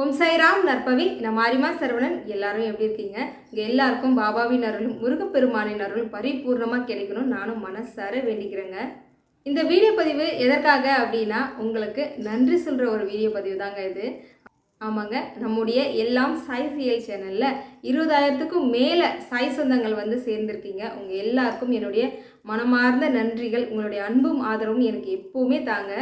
ஓம் சாய்ராம் நற்பவி. நான் மாரிமா சரவணன். எல்லாரும் எப்படி இருக்கீங்க? இங்கே எல்லாருக்கும் பாபாவின் அருளும் முருகப்பெருமானின் அருளும் பரிபூர்ணமாக கிடைக்கணும். நானும் மனசார வேண்டிக்கிறேங்க. இந்த வீடியோ பதிவு எதற்காக அப்படின்னா உங்களுக்கு நன்றி சொல்கிற ஒரு வீடியோ பதிவு தாங்க இது. ஆமாங்க நம்முடைய எல்லாம் சாய் சிஎல் சேனலில் இருபதாயிரத்துக்கும் மேலே சாய் சொந்தங்கள் வந்து சேர்ந்துருக்கீங்க. உங்கள் எல்லாருக்கும் என்னுடைய மனமார்ந்த நன்றிகள் உங்களுடைய அன்பும் ஆதரவும் எனக்கு எப்போவுமே தாங்க.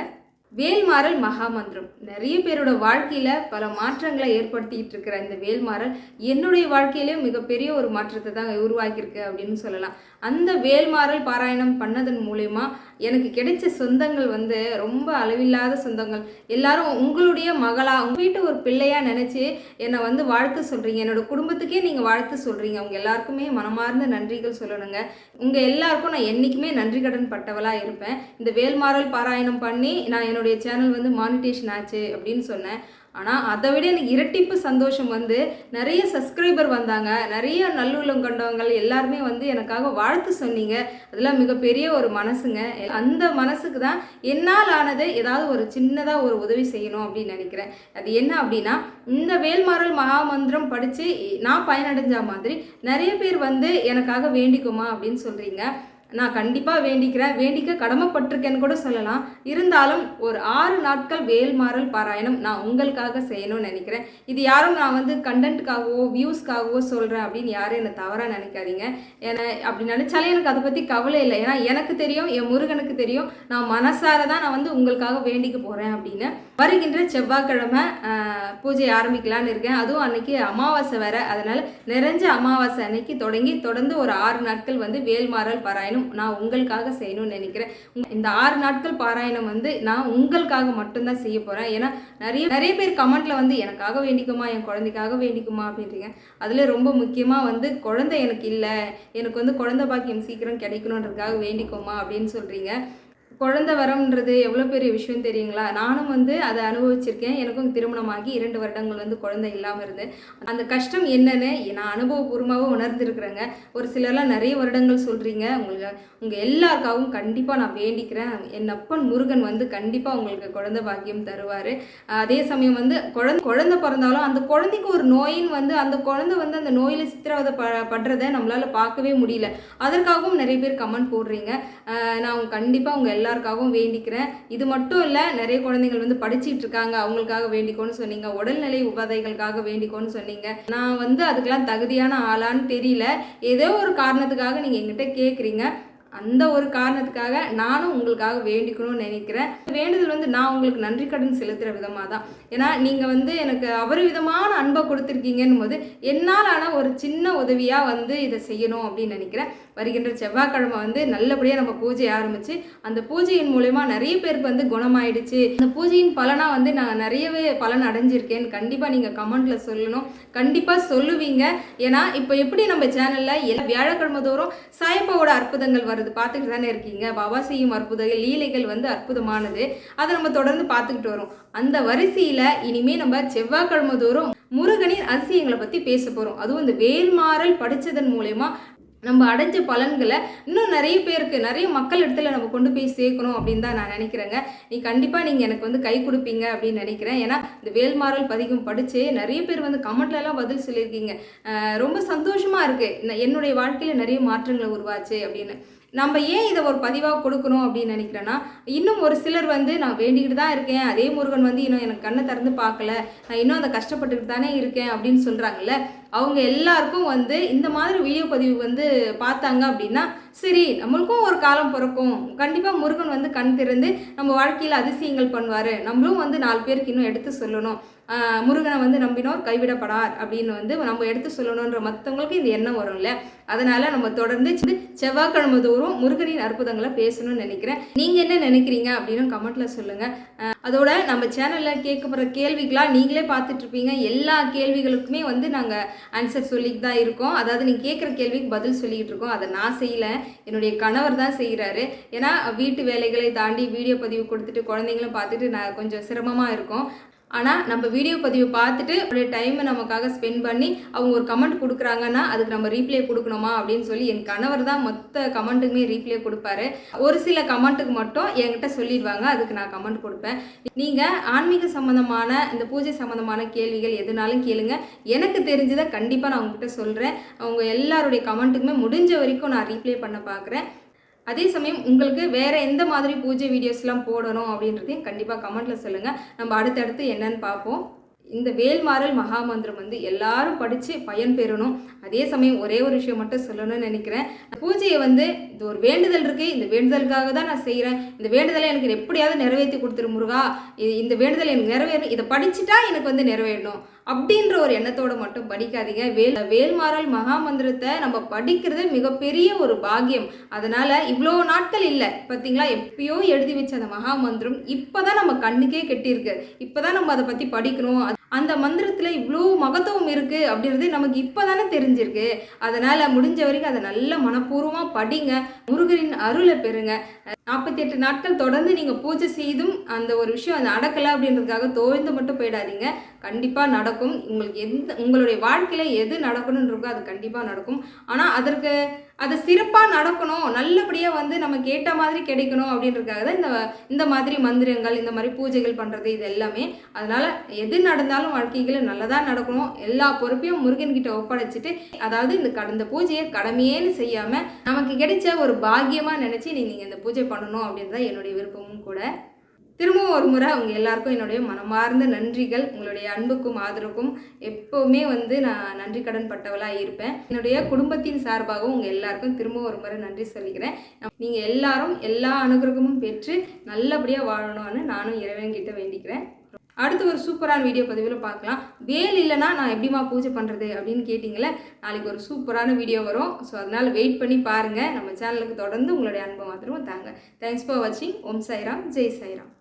வேல்மாறல் மகாமந்திரம். நிறைய பேரோட வாழ்க்கையில் பல மாற்றங்களை ஏற்படுத்திக்கிட்டு இருக்கிற இந்த வேல்மாறல் என்னுடைய வாழ்க்கையிலேயும் மிகப்பெரிய ஒரு மாற்றத்தை தான் உருவாக்கியிருக்கு அப்படின்னு சொல்லலாம். அந்த வேல்மாறல் பாராயணம் பண்ணதன் மூலயமா எனக்கு கிடைச்ச சொந்தங்கள் வந்து ரொம்ப அளவில்லாத சொந்தங்கள். எல்லாரும் உங்களுடைய மகளாக உங்கள் வீட்டு ஒரு பிள்ளையாக நினச்சி என்னை வந்து வாழ்த்து சொல்கிறீங்க என்னோட குடும்பத்துக்கே நீங்கள் வாழ்த்து சொல்கிறீங்க அவங்க எல்லாருக்குமே மனமார்ந்த நன்றிகள் சொல்லணுங்க. உங்கள் எல்லாருக்கும் நான் என்றைக்குமே நன்றி கடன் பட்டவளாக இருப்பேன். இந்த வேல்மாறல் பாராயணம் பண்ணி நான் என்னுடைய சேனல் வந்து மானிட்டேஷன் ஆச்சு அப்படின்னு சொன்னேன். ஆனால் அதை விட எனக்கு இரட்டிப்பு சந்தோஷம் வந்து நிறைய சப்ஸ்கிரைபர் வந்தாங்க. நிறைய நல்லுள்ளம் கொண்டவங்கள் எல்லாருமே வந்து எனக்காக வாழ்த்து சொன்னீங்க. அதெல்லாம் மிகப்பெரிய ஒரு மனசுங்க. அந்த மனசுக்கு தான் என்னால் ஆனது ஏதாவது ஒரு சின்னதாக ஒரு உதவி செய்யணும் அப்படின்னு நினைக்கிறேன். அது என்ன அப்படின்னா இந்த வேல்மாறல் மகாமந்திரம் படித்து நான் பயனடைஞ்ச மாதிரி நிறைய பேர் வந்து எனக்காக வேண்டிக்குமா அப்படின்னு சொல்கிறீங்க நான் கண்டிப்பாக வேண்டிக்கிறேன். வேண்டிக்க கடமைப்பட்டிருக்கேன்னு கூட சொல்லலாம். இருந்தாலும் ஒரு ஆறு நாட்கள் வேல்மாறல் பாராயணம் நான் உங்களுக்காக செய்யணும்னு நினைக்கிறேன். இது யாரும் நான் வந்து கண்டென்ட்டுக்காகவோ வியூஸ்க்காகவோ சொல்கிறேன் அப்படின்னு யாரும் என்னை தவறாக நினைக்காதீங்க. ஏன்னா அப்படி நினச்சாலே எனக்கு அதை பற்றி கவலை இல்லை. ஏன்னா எனக்கு தெரியும் என் முருகனுக்கு தெரியும். நான் மனசார தான் நான் வந்து உங்களுக்காக வேண்டிக்க போகிறேன் அப்படின்னு. வருகின்ற செவ்வாய்க்கிழமை பூஜை ஆரம்பிக்கலான்னு இருக்கேன். அதுவும் அன்னைக்கு அமாவாசை வேற. அதனால் நிறைஞ்ச அமாவாசை அன்னைக்கு தொடங்கி தொடர்ந்து ஒரு ஆறு நாட்கள் வந்து வேல்மாறல் பாராயணம் நான் உங்களுக்காக செய்யணும்னு நினைக்கிறேன். இந்த ஆறு நாட்கள் பாராயணம் வந்து நான் உங்களுக்காக மட்டும்தான் செய்ய போகிறேன் ஏன்னா நிறைய நிறைய பேர் கமெண்ட்ல வந்து எனக்காக வேண்டிக்குமா? என் குழந்தைக்காக வேண்டிக்குமா? அப்படின்றீங்க. அதில் ரொம்ப முக்கியமாக வந்து குழந்தை எனக்கு இல்லை. எனக்கு வந்து குழந்தை பாக்கியம் சீக்கிரம் கிடைக்கணுன்றதுக்காக வேண்டிக்கோமா? அப்படின்னு சொல்கிறீங்க குழந்த வரம்ன்றது எவ்வளோ பெரிய விஷயம் தெரியுங்களா? நானும் வந்து அதை அனுபவிச்சிருக்கேன். எனக்கும் திருமணமாகி இரண்டு வருடங்கள் வந்து குழந்தை இல்லாமல் இருந்து. அந்த கஷ்டம் என்னன்னு நான் அனுபவபூர்வமாகவும் உணர்ந்துருக்குறேங்க. ஒரு சிலர்லாம் நிறைய வருடங்கள் சொல்கிறீங்க உங்களுக்கு உங்கள் எல்லாருக்காகவும் கண்டிப்பாக நான் வேண்டிக்கிறேன். என் அப்பன் முருகன் வந்து கண்டிப்பாக உங்களுக்கு குழந்தை பாக்கியம் தருவார். அதே சமயம் வந்து குழந்தை குழந்தை பிறந்தாலும் அந்த குழந்தைக்கு ஒரு நோயின்னு வந்து அந்த குழந்தை வந்து அந்த நோயில் சித்திரவதை ப படுறதை நம்மளால் பார்க்கவே முடியல. அதற்காகவும் நிறைய பேர் கமெண்ட் போடுறீங்க. நான் கண்டிப்பாக உங்கள் எல்லாருக்காகவும் வேண்டிக்கிறேன். இது மட்டும் இல்லை நிறைய குழந்தைகள் வந்து படிச்சிட்டு இருக்காங்க. அவங்களுக்காக வேண்டிக்கோன்னு சொன்னீங்க. உடல்நிலை உபாதைகளுக்காக வேண்டிக்கோன்னு சொன்னீங்க. நான் வந்து அதுக்கெல்லாம் தகுதியான ஆளான்னு தெரியல. ஏதோ ஒரு காரணத்துக்காக நீங்கள் எங்கிட்ட கேட்குறீங்க அந்த ஒரு காரணத்துக்காக நானும் உங்களுக்காக வேண்டிக்கணும்னு நினைக்கிறேன். வேண்டுதல் வந்து நான் உங்களுக்கு நன்றி கடன் செலுத்துகிற விதமாக தான் ஏன்னா நீங்கள் வந்து எனக்கு அபரிவிதமான அன்பை கொடுத்துருக்கீங்கன்னு போது என்னால் ஒரு சின்ன உதவியாக வந்து இதை செய்யணும் அப்படின்னு நினைக்கிறேன். வருகின்ற செவ்வாய்க்கிழமை வந்து நல்லபடியாக நம்ம பூஜை ஆரம்பித்து அந்த பூஜையின் மூலயமா நிறைய பேருக்கு வந்து குணமாயிடுச்சு. அந்த பூஜையின் பலனாக வந்து நான் நிறையவே பலன் அடைஞ்சிருக்கேன். கண்டிப்பாக நீங்கள் கமெண்ட்டில் சொல்லணும். கண்டிப்பாக சொல்லுவீங்க. ஏன்னா இப்போ எப்படி நம்ம சேனலில் எல்லா வியாழக்கிழமை தோறும் சாயப்பாவோட அற்புதங்கள் வருது பார்த்துக்கிட்டு தானே இருக்கீங்க. பவாசியும் செய்யும் அற்புதங்கள் லீலைகள் வந்து அற்புதமானது. அதை நம்ம தொடர்ந்து பார்த்துக்கிட்டு வரோம். அந்த வரிசையில் இனிமேல் நம்ம செவ்வாய்க்கிழமை தோறும் முருகனின் அதிசயங்களை பற்றி பேச போகிறோம் அதுவும் இந்த வேல்மாறல் படித்ததன் மூலயமா நம்ம அடைஞ்ச பலன்களை இன்னும் நிறைய பேருக்கு நிறைய மக்கள் இடத்துல நம்ம கொண்டு போய் சேர்க்கணும் அப்படின்னு தான் நான் நினைக்கிறேங்க. நீ கண்டிப்பாக நீங்கள் எனக்கு வந்து கை கொடுப்பீங்க அப்படின்னு நினைக்கிறேன். ஏன்னா இந்த வேல்மாறல் பதிகம் படித்து நிறைய பேர் வந்து கமெண்ட்லலாம் பதில் சொல்லியிருக்கீங்க. ரொம்ப சந்தோஷமாக இருக்குது என்னுடைய வாழ்க்கையில் நிறைய மாற்றங்களை உருவாச்சு அப்படின்னு. நம்ம ஏன் இதை ஒரு பதிவாக கொடுக்கணும் அப்படின்னு நினைக்கிறேன்னா இன்னும் ஒரு சிலர் வந்து நான் வேண்டிக்கிட்டு தான் இருக்கேன். அதே முருகன் வந்து இன்னும் எனக்கு கண்ணை திறந்து பார்க்கல. நான் இன்னும் அதை கஷ்டப்பட்டுக்கிட்டு தானே இருக்கேன் அப்படின்னு சொல்கிறாங்கல்ல அவங்க எல்லாருக்கும் வந்து இந்த மாதிரி வீடியோ பதிவு வந்து பார்த்தாங்க அப்படின்னா சரி நம்மளுக்கும் ஒரு காலம் பிறக்கும். கண்டிப்பாக முருகன் வந்து கண் திறந்து நம்ம வாழ்க்கையில் அதிசயங்கள் பண்ணுவார். நம்மளும் வந்து நாலு பேருக்கு இன்னும் எடுத்து சொல்லணும். முருகனை வந்து நம்பினோர் கைவிடப்படார் அப்படின்னு வந்து நம்ம எடுத்து சொல்லணுன்ற மற்றவங்களுக்கு இந்த எண்ணம் வரும்ல. அதனால நம்ம தொடர்ந்து வந்து செவ்வாய்க்கிழமை தோறும் முருகனின் அற்புதங்களை பேசணும்னு நினைக்கிறேன். நீங்கள் என்ன நினைக்கிறீங்க அப்படின்னு கமெண்ட்டில் சொல்லுங்கள் அதோட நம்ம சேனலில் கேட்கப்படுற கேள்விகளாக நீங்களே பார்த்துட்ருப்பீங்க எல்லா கேள்விகளுக்குமே வந்து நாங்கள் ஆன்சர் சொல்லிட்டு தான் இருக்கோம். அதாவது நீங்கள் கேட்குற கேள்விக்கு பதில் சொல்லிக்கிட்டு இருக்கோம். அதை நான் செய்யலை. என்னுடைய கணவர் தான் செய்கிறாரு ஏன்னா வீட்டு வேலைகளை தாண்டி வீடியோ பதிவு கொடுத்துட்டு குழந்தைங்களும் பார்த்துட்டு நான் கொஞ்சம் சிரமமாக இருக்கும். ஆனால் நம்ம வீடியோ பதிவு பார்த்துட்டு அவருடைய டைமை நமக்காக ஸ்பெண்ட் பண்ணி அவங்க ஒரு கமெண்ட் கொடுக்குறாங்கன்னா அதுக்கு நம்ம ரீப்ளே கொடுக்கணுமா அப்படின்னு சொல்லி என் கணவர் தான் மொத்த கமெண்ட்டுக்குமே ரீப்ளே கொடுப்பாரு. ஒரு சில கமெண்ட்டுக்கு மட்டும் என்கிட்ட சொல்லிடுவாங்க. அதுக்கு நான் கமெண்ட் கொடுப்பேன். நீங்கள் ஆன்மீக சம்மந்தமான இந்த பூஜை சம்மந்தமான கேள்விகள் எதுனாலும் கேளுங்க. எனக்கு தெரிஞ்சதை கண்டிப்பாக நான் உங்ககிட்ட சொல்கிறேன் அவங்க எல்லாருடைய கமெண்ட்டுக்குமே முடிஞ்ச வரைக்கும் நான் ரீப்ளே பண்ண பார்க்குறேன் அதே சமயம் உங்களுக்கு வேறு எந்த மாதிரி பூஜை வீடியோஸ்லாம் போடணும் அப்படின்றதையும் கண்டிப்பாக கமெண்ட்டில் சொல்லுங்கள் நம்ம அடுத்தடுத்து என்னன்னு பார்ப்போம். இந்த வேல்மாறல் மகாமந்திரம் வந்து எல்லாரும் படித்து பயன் பெறணும். அதே சமயம் ஒரே ஒரு விஷயம் மட்டும் சொல்லணும்னு நினைக்கிறேன். பூஜையை வந்து இது ஒரு வேண்டுதல் இருக்குது இந்த வேண்டுதலுக்காக தான் நான் செய்கிறேன் இந்த வேண்டுதலை எனக்கு எப்படியாவது நிறைவேற்றி கொடுத்துரு முருகா. இந்த வேண்டுதல் எனக்கு நிறைவேறணும். இதை படிச்சுட்டா எனக்கு வந்து நிறைவேறணும். அப்படின்ற ஒரு எண்ணத்தோட மட்டும் படிக்காதீங்க. வேல் வேல்மாறல் மகாமந்திரத்தை நம்ம படிக்கிறது மிகப்பெரிய ஒரு பாக்கியம். அதனால் இவ்வளோ நாட்கள் இல்லை. பார்த்தீங்களா எப்பயோ எழுதி வச்ச அந்த மகாமந்திரம் இப்போ தான் நம்ம கண்ணுக்கே கெட்டியிருக்கு. இப்போ தான் நம்ம அதை பற்றி படிக்கணும். அந்த மந்திரத்தில் இவ்வளோ மகத்துவம் இருக்குது அப்படின்றது நமக்கு இப்போ தானே தெரிஞ்சிருக்கு. அதனால் முடிஞ்ச வரைக்கும் அதை நல்ல மனப்பூர்வமாக படிங்க. முருகரின் அருளை பெறுங்க. நாற்பத்தி எட்டு நாட்கள் தொடர்ந்து நீங்கள் பூஜை செய்தும் அந்த ஒரு விஷயம் அது நடக்கலை அப்படின்றதுக்காக தோய்ந்து மட்டும் போயிடாதீங்க. கண்டிப்பாக நடக்கும். உங்களுக்கு எந்த உங்களுடைய வாழ்க்கையில் எது நடக்கணும்னு இருக்கோ அது கண்டிப்பாக நடக்கும். ஆனால் அதற்கு அது சிறப்பாக நடக்கணும் நல்லபடியாக வந்து நம்ம கேட்ட மாதிரி கிடைக்கணும் அப்படின்றதுக்காக தான் இந்த இந்த மாதிரி மந்திரங்கள் இந்த மாதிரி பூஜைகள் பண்ணுறது இது எல்லாமே. அதனால் எது நடந்தாலும் வாழ்க்கைகளை நல்லதாக நடக்கணும். எல்லா பொறுப்பையும் முருகன்கிட்ட ஒப்படைச்சிட்டு அதாவது இந்த கடந்த பூஜையை கடமையேன்னு செய்யாமல் நமக்கு கிடைச்ச ஒரு பாக்கியமாக நினச்சி நீங்கள் இந்த பூஜை பண்ணணும் அப்படின்றது தான் என்னுடைய விருப்பமும் கூட. திரும்பவும் ஒரு முறை அவங்க எல்லாருக்கும் என்னுடைய மனமார்ந்த நன்றிகள் உங்களுடைய அன்புக்கும் ஆதரவுக்கும் எப்போவுமே வந்து நான் நன்றி கடன் பட்டவளாக இருப்பேன். என்னுடைய குடும்பத்தின் சார்பாகவும் உங்கள் எல்லாருக்கும் திரும்பவும் ஒரு முறை நன்றி சொல்லிக்கிறேன். நீங்கள் எல்லாரும் எல்லா அனுகிரகமும் பெற்று நல்லபடியாக வாழணும்னு நானும் இறைவன்கிட்ட வேண்டிக்கிறேன். அடுத்து ஒரு சூப்பரான வீடியோ பதிவில் பார்க்கலாம். வேல் இல்லைன்னா நான் எப்படிம்மா பூஜை பண்ணுறது அப்படின்னு கேட்டிங்களே நாளைக்கு ஒரு சூப்பரான வீடியோ வரும். ஸோ அதனால் வெயிட் பண்ணி பாருங்கள் நம்ம சேனலுக்கு தொடர்ந்து உங்களுடைய அன்பை மாத்திரம் தாங்க. தேங்க்ஸ் ஃபார் வாட்சிங் ஓம் சாய்ராம். ஜெய் சாய்ராம்.